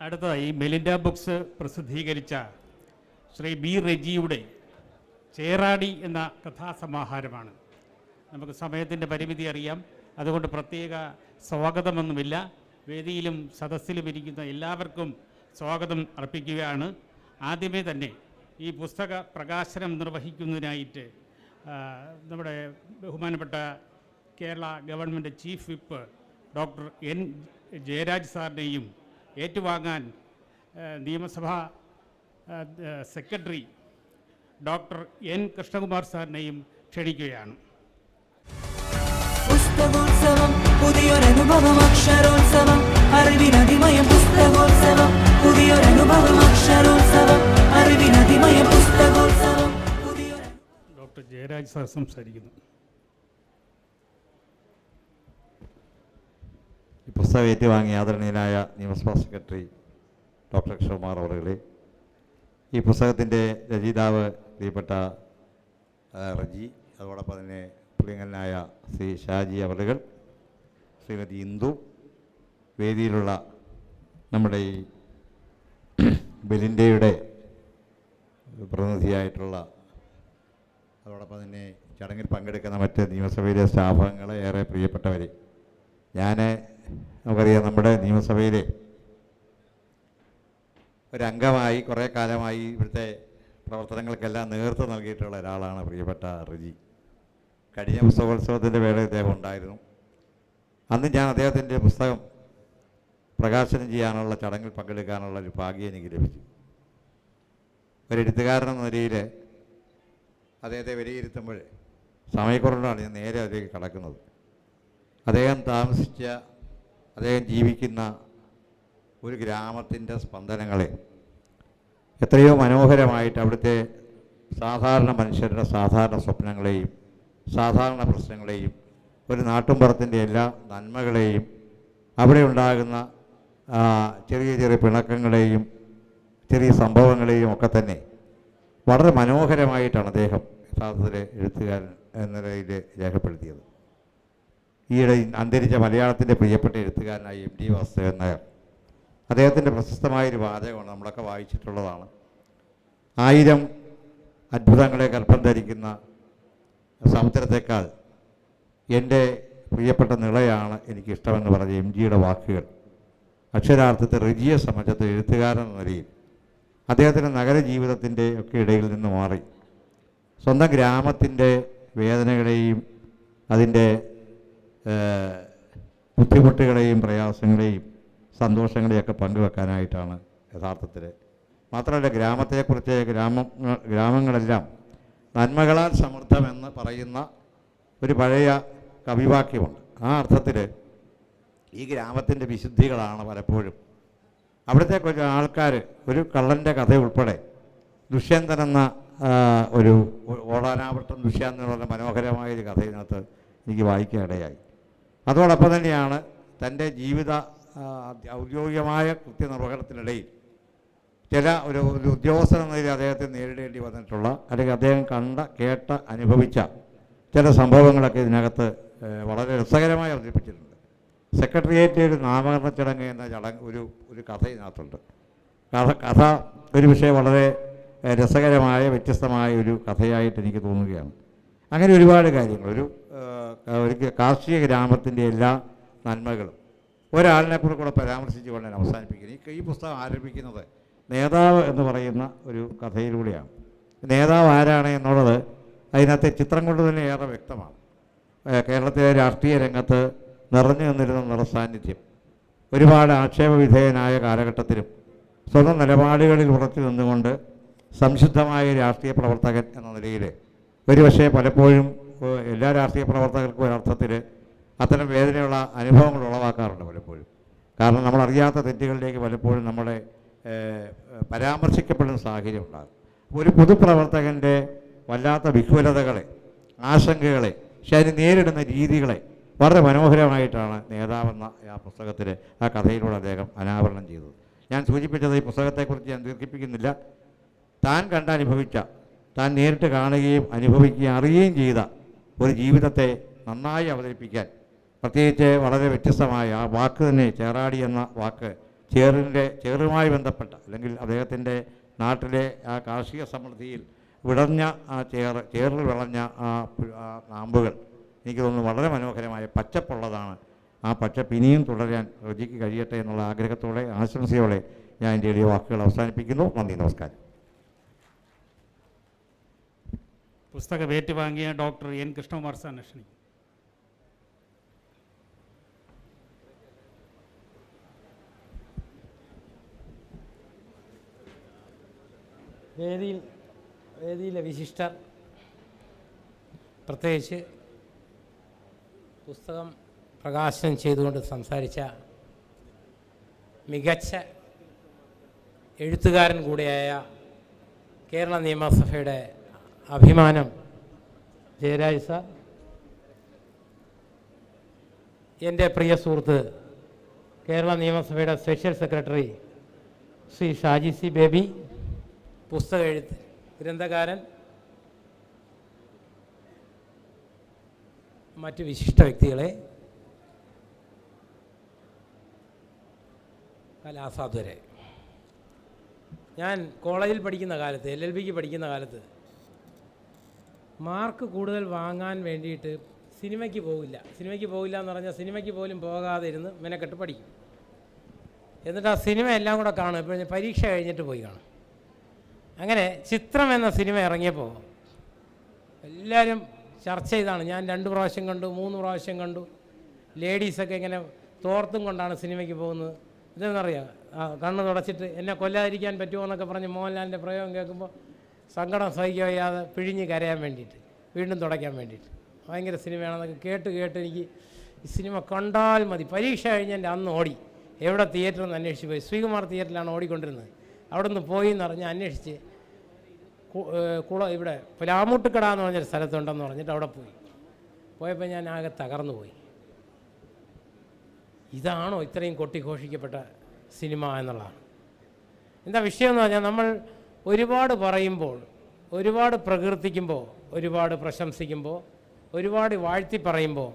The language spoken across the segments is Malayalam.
അടുത്തതായി മെലിൻഡ ബുക്സ് പ്രസിദ്ധീകരിച്ച ശ്രീ ബി റെജിയുടെ ചേറാടി എന്ന കഥാസമാഹാരമാണ്. നമുക്ക് സമയത്തിന്റെ പരിമിതി അറിയാം. അതുകൊണ്ട് പ്രത്യേക സ്വാഗതമൊന്നുമില്ല. വേദിയിലും സദസ്സിലും ഇരിക്കുന്ന എല്ലാവർക്കും സ്വാഗതം അർപ്പിക്കുകയാണ്. ആദ്യമേ തന്നെ ഈ പുസ്തക പ്രകാശനം നിർവഹിക്കുന്നതിനായിട്ട് നമ്മുടെ ബഹുമാനപ്പെട്ട Kerala government chief whip doctor N Jayaraj സാറിനെയും ഏറ്റുവാങ്ങാൻ നിയമസഭാ സെക്രട്ടറി ഡോക്ടർ എൻ കൃഷ്ണകുമാർ സാറിനെയും ക്ഷണിക്കുകയാണ്. പുസ്തകോത്സവം പുതിയൊരനുഭവം അക്ഷരോത്സവം അറിവിനതിമയം പുസ്തകോത്സവം പുതിയൊരനുഭവം അക്ഷരോത്സവം അറിവിനതിമയം പുസ്തകോത്സവം ഡോക്ടർ ജയരാജ് സാർ സംസാരിക്കുന്നു. ഈ പുസ്തകം ഏറ്റുവാങ്ങിയ ആദരണീയനായ നിയമസഭാ സെക്രട്ടറി ഡോക്ടർ കൃഷ്ണകുമാർ അവറുകളെ. ഈ പുസ്തകത്തിന്റെ രചയിതാവ് പ്രിയപ്പെട്ട റജി അതോടൊപ്പം തന്നെ പ്രിയങ്കനായ ശ്രീ ഷാജി അവറുകൾ ശ്രീമതി ഇന്ദു വേദിയിലുള്ള നമ്മുടെ ഈ ബലിന്റെയുടെ പ്രതിനിധിയായിട്ടുള്ള അതോടൊപ്പം തന്നെ ചടങ്ങിൽ പങ്കെടുക്കുന്ന മറ്റ് നിയമസഭയിലെ സ്റ്റാഫംഗങ്ങളെ ഏറെ പ്രിയപ്പെട്ടവരെ. ഞാൻ നമുക്കറിയാം നമ്മുടെ നിയമസഭയിലെ ഒരംഗമായി കുറേ കാലമായി ഇവിടുത്തെ പ്രവർത്തനങ്ങൾക്കെല്ലാം നേതൃത്വം നൽകിയിട്ടുള്ള ഒരാളാണ് പ്രിയപ്പെട്ട റിജി. കഴിഞ്ഞ പുസ്തകോത്സവത്തിന്റെ വേള ഇദ്ദേഹം ഉണ്ടായിരുന്നു. അന്ന് ഞാൻ അദ്ദേഹത്തിന്റെ പുസ്തകം പ്രകാശനം ചെയ്യാനുള്ള ചടങ്ങിൽ പങ്കെടുക്കാനുള്ള ഒരു ഭാഗ്യം എനിക്ക് ലഭിച്ചു. ഒരു എഴുത്തുകാരൻ എന്ന നിലയിൽ അദ്ദേഹത്തെ വിലയിരുത്തുമ്പോൾ സമയക്കുറവിലാണ് ഞാൻ നേരെ അതിലേക്ക് കടക്കുന്നത്. അദ്ദേഹം താമസിച്ച അദ്ദേഹം ജീവിക്കുന്ന ഒരു ഗ്രാമത്തിന്റെ സ്പന്ദനങ്ങളെ എത്രയോ മനോഹരമായിട്ട് അവിടുത്തെ സാധാരണ മനുഷ്യരുടെ സാധാരണ സ്വപ്നങ്ങളെയും സാധാരണ പ്രശ്നങ്ങളെയും ഒരു നാട്ടുംപുറത്തിന്റെ എല്ലാ നന്മകളെയും അവിടെ ഉണ്ടാകുന്ന ചെറിയ ചെറിയ പിണക്കങ്ങളെയും ചെറിയ സംഭവങ്ങളെയും ഒക്കെ തന്നെ വളരെ മനോഹരമായിട്ടാണ് അദ്ദേഹം യഥാർത്ഥത്തിൽ എഴുത്തുകാരൻ എന്ന നിലയിൽ രേഖപ്പെടുത്തിയത്. ഈയിടെ അന്തരിച്ച മലയാളത്തിന്റെ പ്രിയപ്പെട്ട എഴുത്തുകാരനായ എം ടി വാസുദേവൻ നായർ. അദ്ദേഹത്തിന്റെ പ്രശസ്തമായൊരു വാചകമാണ് നമ്മളൊക്കെ വായിച്ചിട്ടുള്ളതാണ്. ആയിരം അത്ഭുതങ്ങളെ കൽപ്പം ധരിക്കുന്ന സമുദ്രത്തെക്കാൾ എന്റെ പ്രിയപ്പെട്ട നിളയാണ് എനിക്കിഷ്ടമെന്ന് പറഞ്ഞ എം ജിയുടെ വാക്കുകൾ. അക്ഷരാർത്ഥത്തെ റിജിയെ സംബന്ധിച്ച എഴുത്തുകാരൻ എന്ന നിലയിൽ അദ്ദേഹത്തിന്റെ നഗരജീവിതത്തിന്റെ ഒക്കെ ഇടയിൽ നിന്ന് മാറി. സ്വന്തം ഗ്രാമത്തിന്റെ വേദനകളെയും അതിന്റെ ബുദ്ധിമുട്ടുകളെയും പ്രയാസങ്ങളെയും സന്തോഷങ്ങളെയൊക്കെ പങ്കുവെക്കാനായിട്ടാണ് യഥാർത്ഥത്തിൽ മാത്രമല്ല ഗ്രാമത്തെക്കുറിച്ച് ഗ്രാമ ഗ്രാമങ്ങളെല്ലാം നന്മകളാൽ സമൃദ്ധമെന്ന് പറയുന്ന ഒരു പഴയ കവിവാക്യമുണ്ട്. ആ അർത്ഥത്തിൽ ഈ ഗ്രാമത്തിന്റെ വിശുദ്ധികളാണ് പലപ്പോഴും. അവിടുത്തെ കുറച്ച് ആൾക്കാർ ഒരു കള്ളന്റെ കഥ ഉൾപ്പെടെ ദുഷ്യന്തൻ എന്ന ഒരു ഓടാനാവട്ടം ദുഷ്യന്തൻ എന്ന് പറഞ്ഞ മനോഹരമായൊരു കഥയിനകത്ത് എനിക്ക് എനിക്ക് വായിക്കാനിടയായി അതോടൊപ്പം തന്നെയാണ് തന്റെ ജീവിത ഔദ്യോഗികമായ കൃത്യനിർവഹണത്തിനിടയിൽ ചില ഒരു ഒരു ഉദ്യോഗസ്ഥൻ എന്ന രീതിയിൽ അദ്ദേഹത്തെ നേരിടേണ്ടി വന്നിട്ടുള്ള അല്ലെങ്കിൽ അദ്ദേഹം കണ്ട കേട്ട അനുഭവിച്ച ചില സംഭവങ്ങളൊക്കെ ഇതിനകത്ത് വളരെ രസകരമായി അവതരിപ്പിച്ചിട്ടുണ്ട്. സെക്രട്ടേറിയറ്റ് ഒരു നാമകരണ ചടങ്ങ് എന്ന ചടങ്ങ് ഒരു ഒരു കഥ ഇതിനകത്തുണ്ട്. കഥ കഥ ഒരു വിഷയം വളരെ രസകരമായ വ്യത്യസ്തമായ ഒരു കഥയായിട്ട് എനിക്ക് തോന്നുകയാണ്. അങ്ങനെ ഒരുപാട് കാര്യങ്ങൾ. ഒരു ഒരു കാർഷിക ഗ്രാമത്തിന്റെ എല്ലാ നന്മകളും. ഒരാളിനെ കൂടെ കൂടെ പരാമർശിച്ചുകൊണ്ട് ഞാൻ അവസാനിപ്പിക്കുന്നു. ഈ ഈ പുസ്തകം ആരംഭിക്കുന്നത് നേതാവ് എന്ന് പറയുന്ന ഒരു കഥയിലൂടെയാണ്. നേതാവ് ആരാണ് എന്നുള്ളത് അതിനകത്തെ ചിത്രം കൊണ്ട് തന്നെ ഏറെ വ്യക്തമാണ്. കേരളത്തിലെ രാഷ്ട്രീയ രംഗത്ത് നിറഞ്ഞു നിന്നിരുന്ന നിറസാന്നിധ്യം. ഒരുപാട് ആക്ഷേപവിധേയനായ കാലഘട്ടത്തിലും സ്വന്തം നിലപാടുകളിൽ ഉറച്ചു നിന്നുകൊണ്ട് സംശുദ്ധമായ രാഷ്ട്രീയ പ്രവർത്തകൻ എന്ന നിലയിൽ ഒരുപക്ഷെ പലപ്പോഴും എല്ലാ രാഷ്ട്രീയ പ്രവർത്തകർക്കും ഒരർത്ഥത്തിൽ അത്തരം വേദനയുള്ള അനുഭവങ്ങൾ ഉളവാക്കാറുണ്ട് പലപ്പോഴും. കാരണം നമ്മൾ അറിയാത്ത തെറ്റുകളിലേക്ക് പലപ്പോഴും നമ്മളെ പരാമർശിക്കപ്പെടുന്ന സാഹചര്യം ഉണ്ടാകും. ഒരു പൊതുപ്രവർത്തകന്റെ വല്ലാത്ത വിഹുലതകളെ ആശങ്കകളെ പക്ഷെ അതിന് നേരിടുന്ന രീതികളെ വളരെ മനോഹരമായിട്ടാണ് നേതാവെന്ന ആ പുസ്തകത്തിൽ ആ കഥയിലൂടെ അദ്ദേഹം അനാവരണം ചെയ്തത്. ഞാൻ സൂചിപ്പിച്ചത് ഈ പുസ്തകത്തെക്കുറിച്ച് ഞാൻ ദീർഘിപ്പിക്കുന്നില്ല. താൻ കണ്ടനുഭവിച്ച താൻ നേരിട്ട് കാണുകയും അനുഭവിക്കുകയും അറിയുകയും ചെയ്ത ഒരു ജീവിതത്തെ നന്നായി അവതരിപ്പിക്കാൻ. പ്രത്യേകിച്ച് വളരെ വ്യത്യസ്തമായ ആ വാക്ക് തന്നെ ചേറാടി എന്ന വാക്ക് ചേറിന്റെ ചേറുമായി ബന്ധപ്പെട്ട അല്ലെങ്കിൽ അദ്ദേഹത്തിന്റെ നാട്ടിലെ ആ കാർഷിക സമൃദ്ധിയിൽ വിളഞ്ഞ ആ ചേറ് ചേറിൽ വിളഞ്ഞ ആ നാമ്പുകൾ എനിക്ക് തോന്നുന്നു വളരെ മനോഹരമായ പച്ചപ്പുള്ളതാണ്. ആ പച്ചപ്പ് ഇനിയും തുടരാൻ റജിക്ക് കഴിയട്ടെ എന്നുള്ള ആഗ്രഹത്തോടെ ആശംസയോടെ ഞാൻ എന്റെ വാക്കുകൾ അവസാനിപ്പിക്കുന്നു. നന്ദി നമസ്കാരം. പുസ്തകം ഏറ്റുവാങ്ങിയ ഡോക്ടർ എൻ കൃഷ്ണകുമാർ സാറിനെ വേദിയിൽ വേദിയിലെ വിശിഷ്ടർ പ്രത്യേകിച്ച് പുസ്തകം പ്രകാശനം ചെയ്തുകൊണ്ട് സംസാരിച്ച മികച്ച എഴുത്തുകാരൻ കൂടിയായ കേരള നിയമസഭയുടെ അഭിമാനം. ജയരാജ് സാർ. എന്റെ പ്രിയ സുഹൃത്ത് കേരള നിയമസഭയുടെ special secretary Shri Shaji C Baby പുസ്തക എഴുത്ത് ഗ്രന്ഥകാരൻ മറ്റ് വിശിഷ്ട വ്യക്തികളെ കലാസാധുരെ. ഞാൻ കോളേജിൽ പഠിക്കുന്ന കാലത്ത് എൽ എൽ ബിക്ക് പഠിക്കുന്ന കാലത്ത് മാർക്ക് കൂടുതൽ വാങ്ങാൻ വേണ്ടിയിട്ട് സിനിമയ്ക്ക് പോകില്ല സിനിമയ്ക്ക് പോകില്ല എന്ന് പറഞ്ഞാൽ സിനിമയ്ക്ക് പോലും പോകാതെ ഇരുന്ന് മെനക്കെട്ട് പഠിക്കും. എന്നിട്ട് ആ സിനിമ എല്ലാം കൂടെ കാണും. ഇപ്പോൾ പരീക്ഷ കഴിഞ്ഞിട്ട് പോയി കാണും. അങ്ങനെ ചിത്രം എന്ന സിനിമ ഇറങ്ങിയപ്പോൾ എല്ലാവരും ചർച്ച ചെയ്താണ്. ഞാൻ രണ്ട് പ്രാവശ്യം കണ്ടു മൂന്ന് പ്രാവശ്യം കണ്ടു. ലേഡീസൊക്കെ ഇങ്ങനെ തോർത്തും കൊണ്ടാണ് സിനിമയ്ക്ക് പോകുന്നത്. ഇതെന്നറിയാം? കണ്ണ് തുടച്ചിട്ട് എന്നെ കൊല്ലാതിരിക്കാൻ പറ്റുമോ എന്നൊക്കെ പറഞ്ഞ് മോഹൻലാലിന്റെ പ്രയോഗം കേൾക്കുമ്പോൾ സങ്കടം സഹിക്കാതെ പിഴിഞ്ഞ് കരയാൻ വേണ്ടിയിട്ട് വീണ്ടും തുടയ്ക്കാൻ വേണ്ടിയിട്ട്. ഭയങ്കര സിനിമയാണെന്നൊക്കെ കേട്ട് കേട്ട് എനിക്ക് ഈ സിനിമ കണ്ടാൽ മതി. പരീക്ഷ കഴിഞ്ഞെന്റെ അന്ന് ഓടി. എവിടെ തിയേറ്ററിൽ നിന്ന് അന്വേഷിച്ച് പോയി. ശ്രീകുമാർ തിയേറ്ററിലാണ് ഓടിക്കൊണ്ടിരുന്നത്. അവിടെ നിന്ന് പോയി എന്ന് പറഞ്ഞ് അന്വേഷിച്ച് കുള ഇവിടെ പുലാമൂട്ടുകട എന്ന് പറഞ്ഞൊരു സ്ഥലത്തുണ്ടെന്ന് പറഞ്ഞിട്ട് അവിടെ പോയി. പോയപ്പോൾ ഞാൻ ആകെ തകർന്നു പോയി. ഇതാണോ ഇത്രയും കൊട്ടിഘോഷിക്കപ്പെട്ട സിനിമ എന്നുള്ളതാണ്. എന്താ വിഷയം എന്ന് പറഞ്ഞാൽ നമ്മൾ ഒരുപാട് പറയുമ്പോൾ ഒരുപാട് പ്രകീർത്തിക്കുമ്പോൾ ഒരുപാട് പ്രശംസിക്കുമ്പോൾ ഒരുപാട് വാഴ്ത്തി പറയുമ്പോൾ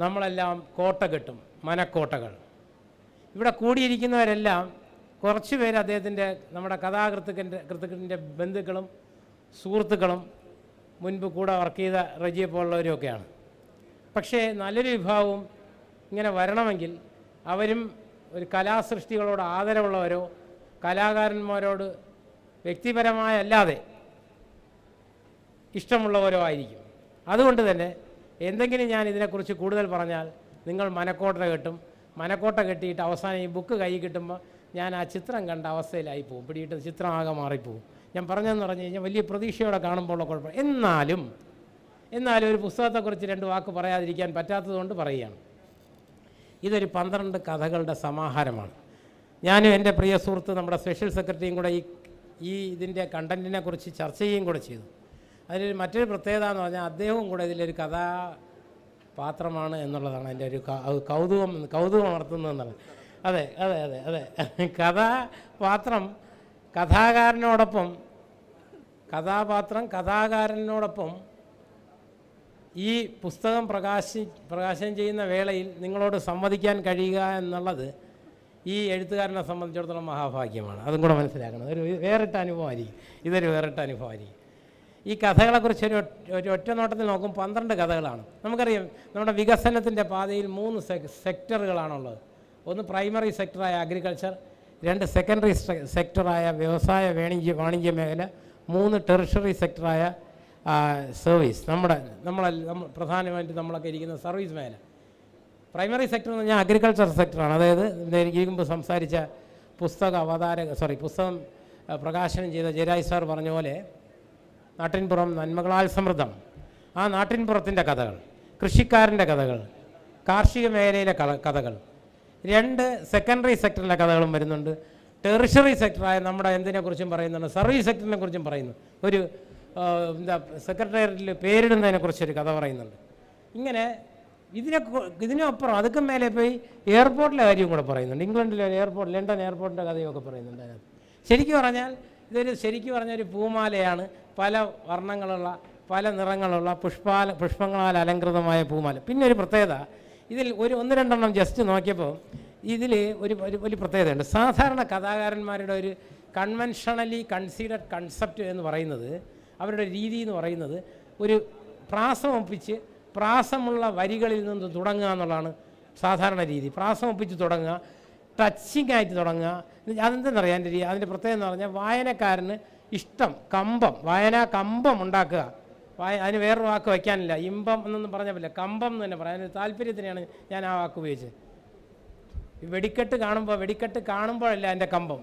നമ്മളെല്ലാം കോട്ട കെട്ടും മനക്കോട്ടകൾ. ഇവിടെ കൂടിയിരിക്കുന്നവരെല്ലാം കുറച്ച് പേര് അദ്ദേഹത്തിന്റെ നമ്മുടെ കഥാകൃത്തുക്കന്റെ കൃത്തുക്കളിന്റെ ബന്ധുക്കളും സുഹൃത്തുക്കളും മുൻപ് കൂടെ വർക്ക് ചെയ്ത റജിയെ പോലുള്ളവരുമൊക്കെയാണ് പക്ഷേ നല്ലൊരു വിഭാഗവും ഇങ്ങനെ വരണമെങ്കിൽ അവരും ഒരു കലാസൃഷ്ടികളോട് ആദരവുള്ളവരോ കലാകാരന്മാരോട് വ്യക്തിപരമായ അല്ലാതെ ഇഷ്ടമുള്ളവരോ ആയിരിക്കും. അതുകൊണ്ട് തന്നെ എന്തെങ്കിലും ഞാൻ ഇതിനെക്കുറിച്ച് കൂടുതൽ പറഞ്ഞാൽ നിങ്ങൾ മനക്കോട്ട കെട്ടും. മനക്കോട്ട കെട്ടിയിട്ട് അവസാനം ഈ ബുക്ക് കൈ കിട്ടുമ്പോൾ ഞാൻ ആ ചിത്രം കണ്ട അവസ്ഥയിലായി പോകും പിടിയിട്ട് ചിത്രം ആകെ മാറിപ്പോവും. ഞാൻ പറഞ്ഞതെന്ന് പറഞ്ഞു കഴിഞ്ഞാൽ വലിയ പ്രതീക്ഷയോടെ കാണുമ്പോഴുള്ള കുഴപ്പം. എന്നാലും എന്നാലും ഒരു പുസ്തകത്തെക്കുറിച്ച് രണ്ട് വാക്ക് പറയാതിരിക്കാൻ പറ്റാത്തതുകൊണ്ട് പറയുകയാണ്. ഇതൊരു പന്ത്രണ്ട് കഥകളുടെ സമാഹാരമാണ്. ഞാനും എന്റെ പ്രിയ സുഹൃത്ത് നമ്മുടെ സ്പെഷ്യൽ സെക്രട്ടറിയും കൂടെ ഈ ഈ ഇതിന്റെ കണ്ടന്റിനെ കുറിച്ച് ചർച്ച ചെയ്യുകയും കൂടെ ചെയ്തു. അതിലൊരു മറ്റൊരു പ്രത്യേകത എന്ന് പറഞ്ഞാൽ അദ്ദേഹവും കൂടെ ഇതിലൊരു കഥാപാത്രമാണ് എന്നുള്ളതാണ് എന്റെ ഒരു കൗതുകം കൗതുകം ഉണർത്തുന്നതെന്നുള്ളത് അതെ അതെ അതെ അതെ. കഥാപാത്രം കഥാകാരനോടൊപ്പം കഥാപാത്രം കഥാകാരനോടൊപ്പം ഈ പുസ്തകം പ്രകാശി പ്രകാശനം ചെയ്യുന്ന വേളയിൽ നിങ്ങളോട് സംവദിക്കാൻ കഴിയുക എന്നുള്ളത് ഈ എഴുത്തുകാരനെ സംബന്ധിച്ചിടത്തോളം മഹാഭാഗ്യമാണ്. അതും കൂടെ മനസ്സിലാക്കണം. ഒരു വേറിട്ട അനുഭവമായിരിക്കും. ഇതൊരു വേറിട്ട അനുഭവമായിരിക്കും. ഈ കഥകളെക്കുറിച്ച് ഒരു ഒരു ഒറ്റ നോട്ടത്തിൽ നോക്കും പന്ത്രണ്ട് കഥകളാണ്. നമുക്കറിയാം നമ്മുടെ വികസനത്തിന്റെ പാതയിൽ മൂന്ന് സെക്ടറുകളാണുള്ളത് ഒന്ന് പ്രൈമറി സെക്ടറായ അഗ്രികൾച്ചർ രണ്ട് സെക്കൻഡറി സെക്ടറായ വ്യവസായ വാണിജ്യ വാണിജ്യ മേഖല മൂന്ന് ടെറിഷറി സെക്ടറായ സർവീസ് നമ്മുടെ നമ്മളെ പ്രധാനമായിട്ട് നമ്മളൊക്കെ ഇരിക്കുന്ന സർവീസ് മേഖല. പ്രൈമറി സെക്ടർ എന്ന് പറഞ്ഞാൽ അഗ്രികൾച്ചർ സെക്ടറാണ് അതായത് മുമ്പ് സംസാരിച്ച പുസ്തക അവതാരക സോറി പുസ്തകം പ്രകാശനം ചെയ്ത ജയരാജ് സാർ പറഞ്ഞ പോലെ നാട്ടിൻപുറം നന്മകളാൽ സമൃദ്ധം. ആ നാട്ടിൻപുറത്തിന്റെ കഥകൾ കൃഷിക്കാരന്റെ കഥകൾ കാർഷിക മേഖലയിലെ കഥകൾ. രണ്ട് സെക്കൻഡറി സെക്ടറിലെ കഥകളും വരുന്നുണ്ട്. ടെറിഷറി സെക്ടറായ നമ്മുടെ എന്തിനെക്കുറിച്ചും പറയുന്നുണ്ട് സർവീസ് സെക്ടറിനെ കുറിച്ചും പറയുന്നു. ഒരു എന്താ സെക്രട്ടേറിയറ്റിൽ പേരിടുന്നതിനെക്കുറിച്ചൊരു കഥ പറയുന്നുണ്ട്. ഇങ്ങനെ ഇതിനെ ഇതിനപ്പുറം അതൊക്കെ മേലെ പോയി എയർപോർട്ടിലെ കാര്യവും കൂടെ പറയുന്നുണ്ട്. ഇംഗ്ലണ്ടിലെ എയർപോർട്ട് ലണ്ടൻ എയർപോർട്ടിന്റെ കഥയൊക്കെ പറയുന്നുണ്ട് അതിനകത്ത്. ശരിക്കും പറഞ്ഞാൽ ഇതൊരു ശരിക്കും പറഞ്ഞൊരു പൂമാലയാണ്. പല വർണങ്ങളുള്ള പല നിറങ്ങളുള്ള പുഷ്പാല പുഷ്പങ്ങളാൽ അലങ്കൃതമായ പൂമാല. പിന്നെ ഒരു പ്രത്യേകത ഇതിൽ ഒരു ഒന്ന് രണ്ടെണ്ണം ജസ്റ്റ് നോക്കിയപ്പോൾ ഇതിൽ ഒരു ഒരു പ്രത്യേകതയുണ്ട്. സാധാരണ കഥാകാരന്മാരുടെ ഒരു കൺവെൻഷണലി കൺസിഡർഡ് കൺസെപ്റ്റ് എന്ന് പറയുന്നത് അവരുടെ രീതി എന്ന് പറയുന്നത് ഒരു പ്രാസം ഒപ്പിച്ച് പ്രാസമുള്ള വരികളിൽ നിന്ന് തുടങ്ങുക എന്നുള്ളതാണ് സാധാരണ രീതി. പ്രാസം ഒപ്പിച്ച് തുടങ്ങുക ടച്ചിങ് ആയിട്ട് തുടങ്ങുക. അതെന്തെന്നറിയാം? എന്റെ രീതി അതിന്റെ പ്രത്യേകത എന്ന് പറഞ്ഞാൽ വായനക്കാരന് ഇഷ്ടം കമ്പം വായനാ കമ്പം ഉണ്ടാക്കുക. വായ അതിന് വേറൊരു വാക്ക് വയ്ക്കാനില്ല. ഇമ്പം എന്നൊന്നും പറഞ്ഞ കമ്പം എന്ന് തന്നെ പറയാം. താല്പര്യത്തിനാണ് ഞാൻ ആ വാക്ക് ഉപയോഗിച്ചത്. വെടിക്കെട്ട് കാണുമ്പോൾ വെടിക്കെട്ട് കാണുമ്പോഴല്ല അതിന്റെ കമ്പം.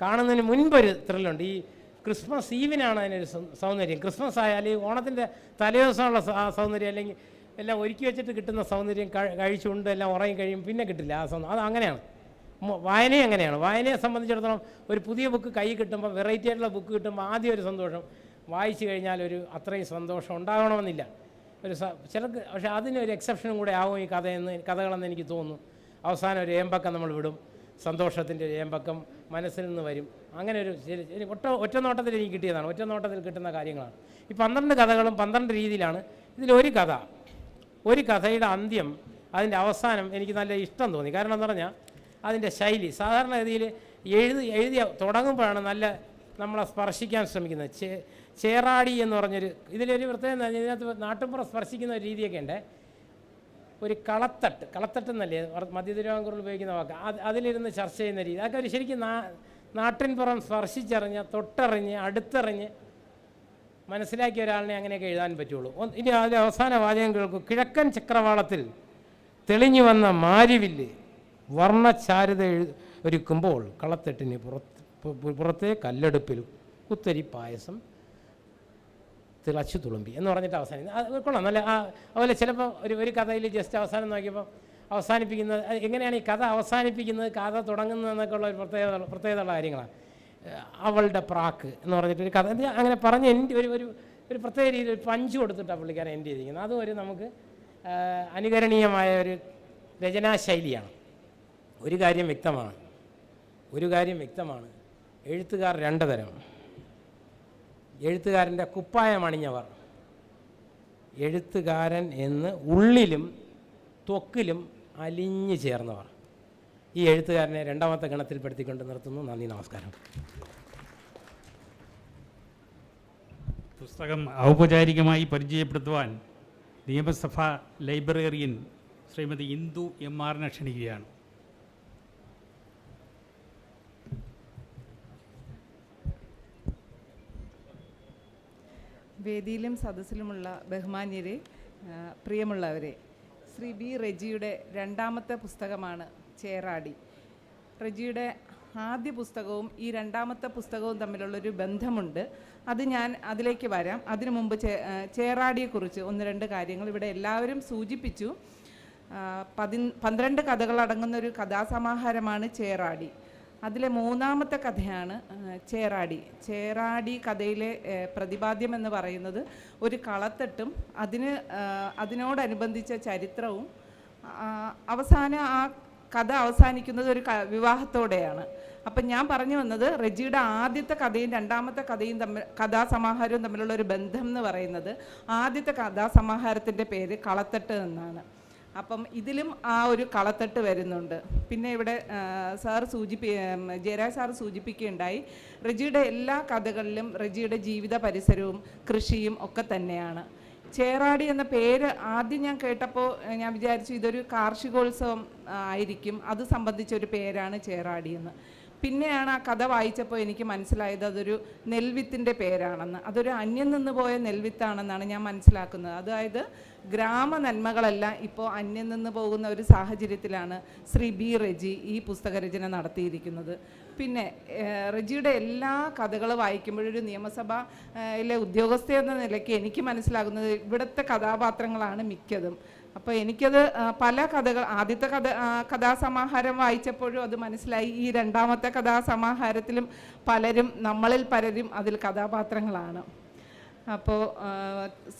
കാണുന്നതിന് മുൻപൊരു ത്രില്ലുണ്ട്. ഈ ക്രിസ്മസ് ഈവിനാണ് അതിനൊരു സൗന്ദര്യം. ക്രിസ്മസ് ആയാൽ ഈ ഓണത്തിന്റെ തലേദിവസമുള്ള സൗന്ദര്യം. അല്ലെങ്കിൽ എല്ലാം ഒരുക്കി വെച്ചിട്ട് കിട്ടുന്ന സൗന്ദര്യം കഴി- കഴിച്ചുകൊണ്ട് എല്ലാം ഉറങ്ങി കഴിയും പിന്നെ കിട്ടില്ല ആ സൗന്ദര്യം അത് അങ്ങനെയാണ്. വായനയും അങ്ങനെയാണ്. വായനയെ സംബന്ധിച്ചിടത്തോളം ഒരു പുതിയ ബുക്ക് കൈ കിട്ടുമ്പോൾ വെറൈറ്റി ആയിട്ടുള്ള ബുക്ക് കിട്ടുമ്പോൾ ആദ്യം ഒരു സന്തോഷം. വായിച്ചു കഴിഞ്ഞാൽ ഒരു അത്രയും സന്തോഷം ഉണ്ടാകണമെന്നില്ല. ഒരു ചിലർക്ക് പക്ഷേ അതിനൊരു എക്സെപ്ഷനും കൂടെ ആവും ഈ കഥയെന്ന് കഥകളെന്ന് എനിക്ക് തോന്നുന്നു. അവസാനം ഒരു ഏമ്പക്കം നമ്മൾ വിടും. സന്തോഷത്തിന്റെ ഒരു ഏമ്പക്കം. മനസ്സിൽ നിന്ന് വരും. അങ്ങനെ ഒരു ഒറ്റ ഒറ്റ നോട്ടത്തിൽ എനിക്ക് കിട്ടിയതാണ്. ഒറ്റ നോട്ടത്തിൽ കിട്ടുന്ന കാര്യങ്ങളാണ്. ഈ പന്ത്രണ്ട് കഥകളും പന്ത്രണ്ട് രീതിയിലാണ് ഇതിലൊരു കഥ ഒരു കഥയുടെ അന്ത്യം അതിന്റെ അവസാനം എനിക്ക് നല്ല ഇഷ്ടം തോന്നി. കാരണം എന്ന് പറഞ്ഞാൽ അതിന്റെ ശൈലി സാധാരണഗതിയിൽ എഴുതി എഴുതിയ തുടങ്ങുമ്പോഴാണ് നല്ല നമ്മളെ സ്പർശിക്കാൻ ശ്രമിക്കുന്നത്. ചേ ചേറാടി എന്ന് പറഞ്ഞൊരു ഇതിലൊരു പ്രത്യേകത ഇതിനകത്ത് നാട്ടുമ്പുറം സ്പർശിക്കുന്ന ഒരു രീതിയൊക്കെ ഉണ്ട്. ഒരു കളത്തട്ട് കളത്തട്ട് എന്നല്ലേ? മധ്യ തിരുവിതാംകൂറിൽ ഉപയോഗിക്കുന്ന വാക്ക്. അത് അതിലിരുന്ന് ചർച്ച ചെയ്യുന്ന രീതി. അതൊക്കെ ഒരു ശരിക്കും നാ നാട്ടിൻപുറം സ്പർശിച്ചറിഞ്ഞ് തൊട്ടറിഞ്ഞ് അടുത്തറിഞ്ഞ് മനസ്സിലാക്കിയ ഒരാളിനെ അങ്ങനെയൊക്കെ എഴുതാൻ പറ്റുള്ളൂ. ഇനി അതിന്റെ അവസാന വാചകം കേൾക്കൂ. കിഴക്കൻ ചക്രവാളത്തിൽ തെളിഞ്ഞു വന്ന മാരിവില്ല് വർണചാരുത ഒരുക്കുമ്പോൾ കളത്തെട്ടിന് പുറത്ത് പുറത്തെ കല്ലെടുപ്പിലും കുത്തരി പായസം തിളച്ചു തുളുമ്പി എന്ന് പറഞ്ഞിട്ട് അവസാനം അത് കൊള്ളാം. നല്ല അതുപോലെ ചിലപ്പോൾ ഒരു ഒരു കഥയിൽ ജസ്റ്റ് അവസാനം നോക്കിയപ്പോൾ അവസാനിപ്പിക്കുന്നത് എങ്ങനെയാണ് ഈ കഥ അവസാനിപ്പിക്കുന്നത് കഥ തുടങ്ങുന്നത് എന്നൊക്കെ ഉള്ള ഒരു പ്രത്യേകത പ്രത്യേകതയുള്ള കാര്യങ്ങളാണ്. അവളുടെ പ്രാക്ക് എന്ന് പറഞ്ഞിട്ട് ഒരു കഥ. അങ്ങനെ പറഞ്ഞ് എന്റെ ഒരു ഒരു ഒരു പ്രത്യേക രീതിയിൽ ഒരു പഞ്ച് കൊടുത്തിട്ടാണ് പുള്ളിക്കാരൻ എന്റെ ചെയ്തിരിക്കുന്നത്. അതും ഒരു നമുക്ക് അനുകരണീയമായ ഒരു രചനാശൈലിയാണ്. ഒരു കാര്യം വ്യക്തമാണ്. ഒരു കാര്യം വ്യക്തമാണ്. എഴുത്തുകാർ രണ്ട് തരം. എഴുത്തുകാരന്റെ കുപ്പായം അണിഞ്ഞവർ എഴുത്തുകാരൻ എന്ന് ഉള്ളിലും ത്വക്കിലും അലിഞ്ഞു ചേർന്നവർ. ഈ എഴുത്തുകാരനെ രണ്ടാമത്തെ ഗണത്തിൽപ്പെടുത്തിക്കൊണ്ട് നിർത്തുന്നു. നന്ദി നമസ്കാരം. പുസ്തകം ഔപചാരികമായി പരിചയപ്പെടുത്തുവാൻ നിയമസഭാ ലൈബ്രറിയൻ ശ്രീമതി ഇന്ദു എം ആറിനെ ക്ഷണിക്കുകയാണ്. വേദിയിലും സദസ്സിലുമുള്ള ബഹുമാന്യരെ പ്രിയമുള്ളവരെ ശ്രീ ബി റെജിയുടെ രണ്ടാമത്തെ പുസ്തകമാണ് ചേറാടി. റെജിയുടെ ആദ്യ പുസ്തകവും ഈ രണ്ടാമത്തെ പുസ്തകവും തമ്മിലുള്ളൊരു ബന്ധമുണ്ട്. അത് ഞാൻ അതിലേക്ക് വരാം. അതിനു മുമ്പ് ചേ ചേറാടിയെക്കുറിച്ച് ഒന്ന് രണ്ട് കാര്യങ്ങൾ ഇവിടെ എല്ലാവരും സൂചിപ്പിച്ചു. പതി പന്ത്രണ്ട് കഥകളടങ്ങുന്ന ഒരു കഥാസമാഹാരമാണ് ചേറാടി. അതിലെ മൂന്നാമത്തെ കഥയാണ് ചേറാടി. ചേറാടി കഥയിലെ പ്രതിപാദ്യം എന്ന് പറയുന്നത് ഒരു കളത്തട്ടും അതിന് അതിനോടനുബന്ധിച്ച ചരിത്രവും അവസാനം ആ കഥ അവസാനിക്കുന്നത് ഒരു വിവാഹത്തോടെയാണ്. അപ്പം ഞാൻ പറഞ്ഞു വന്നത് റെജിയുടെ ആദ്യത്തെ കഥയും രണ്ടാമത്തെ കഥയും തമ്മിൽ കഥാസമാഹാരവും തമ്മിലുള്ള ഒരു ബന്ധം എന്ന് പറയുന്നത് ആദ്യത്തെ കഥാസമാഹാരത്തിന്റെ പേര് കളത്തട്ട് എന്നാണ്. അപ്പം ഇതിലും ആ ഒരു കളത്തട്ട് വരുന്നുണ്ട്. പിന്നെ ഇവിടെ സാർ സൂചിപ്പി ജയരാജ് സാർ സൂചിപ്പിക്കുകയുണ്ടായി റെജിയുടെ എല്ലാ കഥകളിലും റെജിയുടെ ജീവിത പരിസരവും കൃഷിയും ഒക്കെ തന്നെയാണ്. ചേറാടി എന്ന പേര് ആദ്യം ഞാൻ കേട്ടപ്പോൾ ഞാൻ വിചാരിച്ചു ഇതൊരു കാർഷികോത്സവം ആയിരിക്കും. അത് സംബന്ധിച്ച ഒരു പേരാണ് ചേറാടി എന്ന്. പിന്നെയാണ് ആ കഥ വായിച്ചപ്പോൾ എനിക്ക് മനസ്സിലായത് അതൊരു നെൽവിത്തിന്റെ പേരാണെന്ന്. അതൊരു അന്യം നിന്ന് പോയ നെൽവിത്താണെന്നാണ് ഞാൻ മനസ്സിലാക്കുന്നത്. അതായത് ഗ്രാമ നന്മകളെല്ലാം ഇപ്പോൾ അന്യം നിന്ന് പോകുന്ന ഒരു സാഹചര്യത്തിലാണ് ശ്രീ ബി റെജി ഈ പുസ്തകരചന നടത്തിയിരിക്കുന്നത്. പിന്നെ റെജിയുടെ എല്ലാ കഥകൾ വായിക്കുമ്പോഴൊരു നിയമസഭയിലെ ഉദ്യോഗസ്ഥ എന്ന നിലയ്ക്ക് എനിക്ക് മനസ്സിലാകുന്നത് ഇവിടുത്തെ കഥാപാത്രങ്ങളാണ് മിക്കതും. അപ്പോൾ എനിക്കത് പല കഥകൾ ആദ്യത്തെ കഥ കഥാസമാഹാരം വായിച്ചപ്പോഴും അത് മനസ്സിലായി. ഈ രണ്ടാമത്തെ കഥാസമാഹാരത്തിലും പലരും നമ്മളിൽ പലരും അതിൽ കഥാപാത്രങ്ങളാണ്. അപ്പോൾ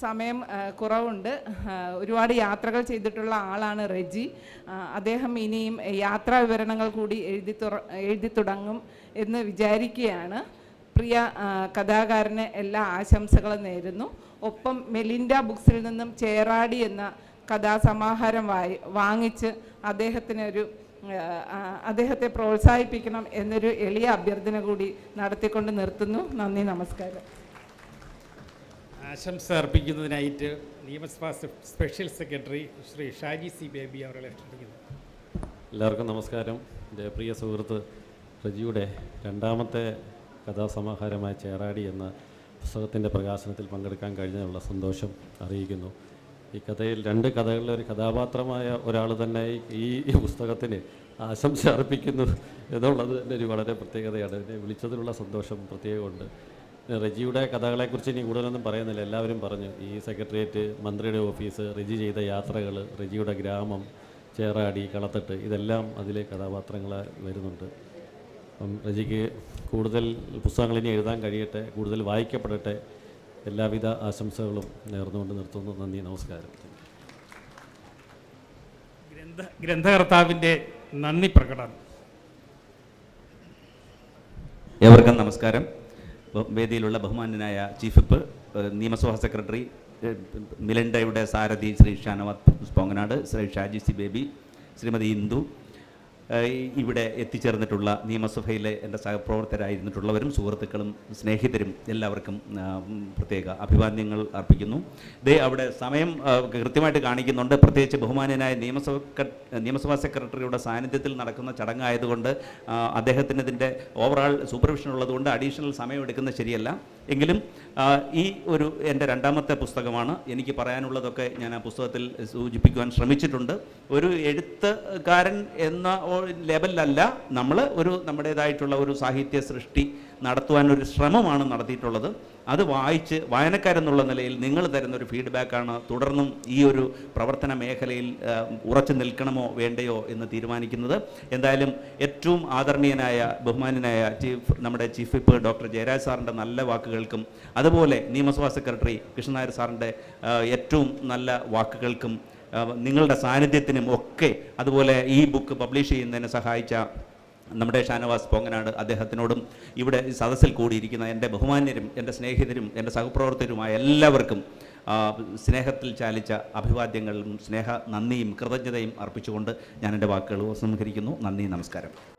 സമയം കുറവുണ്ട്. ഒരുപാട് യാത്രകൾ ചെയ്തിട്ടുള്ള ആളാണ് റെജി. അദ്ദേഹം ഇനിയും യാത്രാ വിവരണങ്ങൾ കൂടി എഴുതി തുറ എഴുതി തുടങ്ങും എന്ന് വിചാരിക്കുകയാണ്. പ്രിയ കഥാകാരന് എല്ലാ ആശംസകളും നേരുന്നു. ഒപ്പം മെലിൻഡ ബുക്സിൽ നിന്നും ചേറാടി എന്ന കഥാസമാഹാരം വായി വാങ്ങിച്ച് അദ്ദേഹത്തിനൊരു അദ്ദേഹത്തെ പ്രോത്സാഹിപ്പിക്കണം എന്നൊരു എളിയ അഭ്യർത്ഥന കൂടി നടത്തിക്കൊണ്ട് നിർത്തുന്നു. നന്ദി നമസ്കാരം. ആശംസ അർപ്പിക്കുന്നതിനായിട്ട് നിയമസഭാ special secretary Shri Shaji C Baby അവരെ ക്ഷണിക്കുന്നു എല്ലാവർക്കും നമസ്കാരം. എന്റെ പ്രിയ സുഹൃത്ത് റജിയുടെ രണ്ടാമത്തെ കഥാസമാഹാരമായ ചേറാടി എന്ന പുസ്തകത്തിന്റെ പ്രകാശനത്തിൽ പങ്കെടുക്കാൻ കഴിഞ്ഞതിനുള്ള സന്തോഷം അറിയിക്കുന്നു. ഈ കഥയിൽ രണ്ട് കഥകളിലെ ഒരു കഥാപാത്രമായ ഒരാൾ തന്നെ ഈ പുസ്തകത്തിന് ആശംസ അർപ്പിക്കുന്നു എന്നുള്ളത് തന്നെ ഒരു വളരെ പ്രത്യേകതയാണ്. എന്നെ വിളിച്ചതിലുള്ള സന്തോഷം പ്രത്യേകമുണ്ട്. റെജിയുടെ കഥകളെക്കുറിച്ച് ഇനി കൂടുതലൊന്നും പറയുന്നില്ല. എല്ലാവരും പറഞ്ഞു ഈ സെക്രട്ടേറിയറ്റ് മന്ത്രിയുടെ ഓഫീസ് റെജി ചെയ്ത യാത്രകൾ റെജിയുടെ ഗ്രാമം ചേറാടി കളത്തട്ട് ഇതെല്ലാം അതിലെ കഥാപാത്രങ്ങൾ വരുന്നുണ്ട്. അപ്പം റജിക്ക് കൂടുതൽ പുസ്തകങ്ങൾ ഇനി എഴുതാൻ കഴിയട്ടെ കൂടുതൽ വായിക്കപ്പെടട്ടെ. എല്ലാവിധ ആശംസകളും നേർന്നുകൊണ്ട് നിർത്തുന്നു. നന്ദി നമസ്കാരം. ഗ്രന്ഥ ഗ്രന്ഥകർത്താവിന്റെ നന്ദി പ്രകടനം. ഏവർക്കും നമസ്കാരം. വേദിയിലുള്ള ബഹുമാന്യനായ ചീഫ് വിപ്പ് നിയമസഭാ സെക്രട്ടറി മിലൻഡയുടെ സാരഥി ശ്രീ ഷാനവാദ് സ്പോങ്ങനാട് ശ്രീ ഷാജി സി ബേബി ശ്രീമതി ഇന്ദു ഇവിടെ എത്തിച്ചേർന്നിട്ടുള്ള നിയമസഭയിലെ എന്റെ സഹപ്രവർത്തകരായിരുന്നിട്ടുള്ളവരും സുഹൃത്തുക്കളും സ്നേഹിതരും എല്ലാവർക്കും പ്രത്യേക അഭിവാദ്യങ്ങൾ അർപ്പിക്കുന്നു. ദേ അവിടെ സമയം കൃത്യമായിട്ട് കാണിക്കുന്നുണ്ട്. പ്രത്യേകിച്ച് ബഹുമാനനായ നിയമസഭ നിയമസഭാ സെക്രട്ടറിയുടെ സാന്നിധ്യത്തിൽ നടക്കുന്ന ചടങ്ങായതുകൊണ്ട് അദ്ദേഹത്തിന് ഇതിന്റെ ഓവറാൾ സൂപ്പർവിഷൻ ഉള്ളതുകൊണ്ട് അഡീഷണൽ സമയം എടുക്കുന്നത് ശരിയല്ല. എങ്കിലും ഈ ഒരു എന്റെ രണ്ടാമത്തെ പുസ്തകമാണ്. എനിക്ക് പറയാനുള്ളതൊക്കെ ഞാൻ ആ പുസ്തകത്തിൽ സൂചിപ്പിക്കുവാൻ ശ്രമിച്ചിട്ടുണ്ട്. ഒരു എഴുത്തുകാരൻ എന്ന ലെവലിലല്ല നമ്മൾ ഒരു നമ്മുടേതായിട്ടുള്ള ഒരു സാഹിത്യ സൃഷ്ടി നടത്തുവാൻ ഒരു ശ്രമമാണ് നടത്തിയിട്ടുള്ളത്. അത് വായിച്ച് വായനക്കാരെന്നുള്ള നിലയിൽ നിങ്ങൾ തരുന്ന ഒരു ഫീഡ്ബാക്കാണ് തുടർന്നും ഈ ഒരു പ്രവർത്തന മേഖലയിൽ ഉറച്ചു നിൽക്കണമോ വേണ്ടയോ എന്ന് തീരുമാനിക്കുന്നത്. എന്തായാലും ഏറ്റവും ആദരണീയനായ ബഹുമാനനായ ചീഫ് നമ്മുടെ ചീഫ് വിപ്പ് ഡോക്ടർ ജയരാജ് സാറിന്റെ നല്ല വാക്കുകൾക്കും അതുപോലെ നിയമസഭാ സെക്രട്ടറി കൃഷ്ണനായർ സാറിന്റെ ഏറ്റവും നല്ല വാക്കുകൾക്കും നിങ്ങളുടെ സാന്നിധ്യത്തിനും ഒക്കെ അതുപോലെ ഈ ബുക്ക് പബ്ലിഷ് ചെയ്യുന്നതിന് സഹായിച്ച നമ്മുടെ ഷാനവാസ് പൊങ്ങനാട് അദ്ദേഹത്തിനോടും ഇവിടെ സദസ്സിൽ കൂടിയിരിക്കുന്ന എന്റെ ബഹുമാന്യരും എന്റെ സ്നേഹിതരും എന്റെ സഹപ്രവർത്തകരുമായ എല്ലാവർക്കും സ്നേഹത്തിൽ ചാലിച്ച അഭിവാദ്യങ്ങളും സ്നേഹ നന്ദിയും കൃതജ്ഞതയും അർപ്പിച്ചുകൊണ്ട് ഞാൻ എന്റെ വാക്കുകൾ ഉപസംഹരിക്കുന്നു. നന്ദി നമസ്കാരം.